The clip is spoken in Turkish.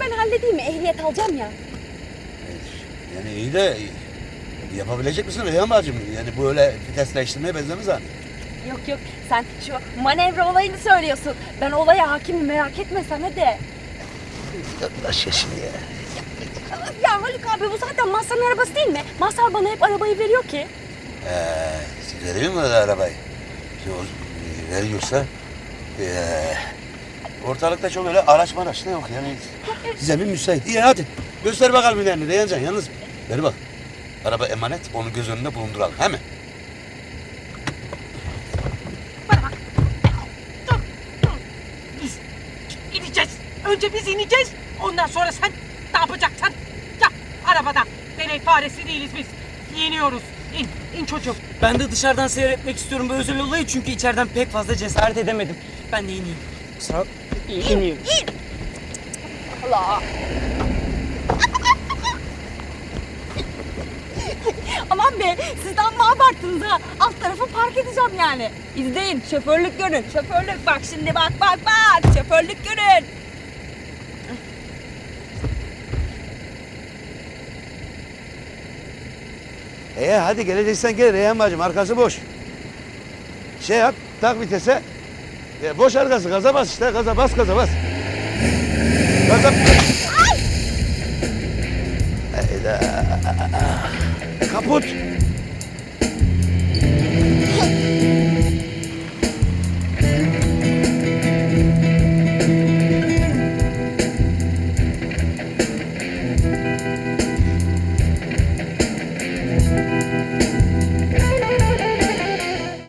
ben halledeyim? Ehliyet alacağım ya. Yani iyi de yapabilecek misin Reyhan bacım? Yani bu öyle vitesleştirmeye benzemez hani. Yok yok sen şu manevra olayını söylüyorsun. Ben olaya hakimim merak etme sen hadi. Yaklaş yaşını ya. Ya Haluk abi bu zaten Mazhar'ın arabası değil mi? Mazhar bana hep arabayı veriyor ki. Ee, veriyor mu arabayı? Şimdi o- veriyorsa ee, ortalıkta çok öyle araç maraç da yok yani zemin müsait. İyi hadi göster bakalım ilerini Reyhancan yalnız ver bak. Araba emanet onu göz önünde bulunduralım he mi? Bana bak. Dur, dur. Biz ineceğiz. Önce biz ineceğiz. Ondan sonra sen ne yapacaksan yap arabada. Deney faresi değiliz biz. Yeniyoruz. İn, in çocuğum. Ben de dışarıdan seyretmek istiyorum bu özel olayı çünkü içeriden pek fazla cesaret edemedim. Ben de ineyim. Kusura İneyim. Allah. Aman be siz amma abarttınız ha. Alt tarafı park edeceğim yani. İzleyin şoförlük görün. Şoförlük bak şimdi bak bak bak. Şoförlük görün. E hadi geleceksen gel Reyhan bacım arkası boş. Şey yap tak vitese. E, boş arkası gaza bas işte gaza bas gaza bas. Gaza Hayda. Kaput.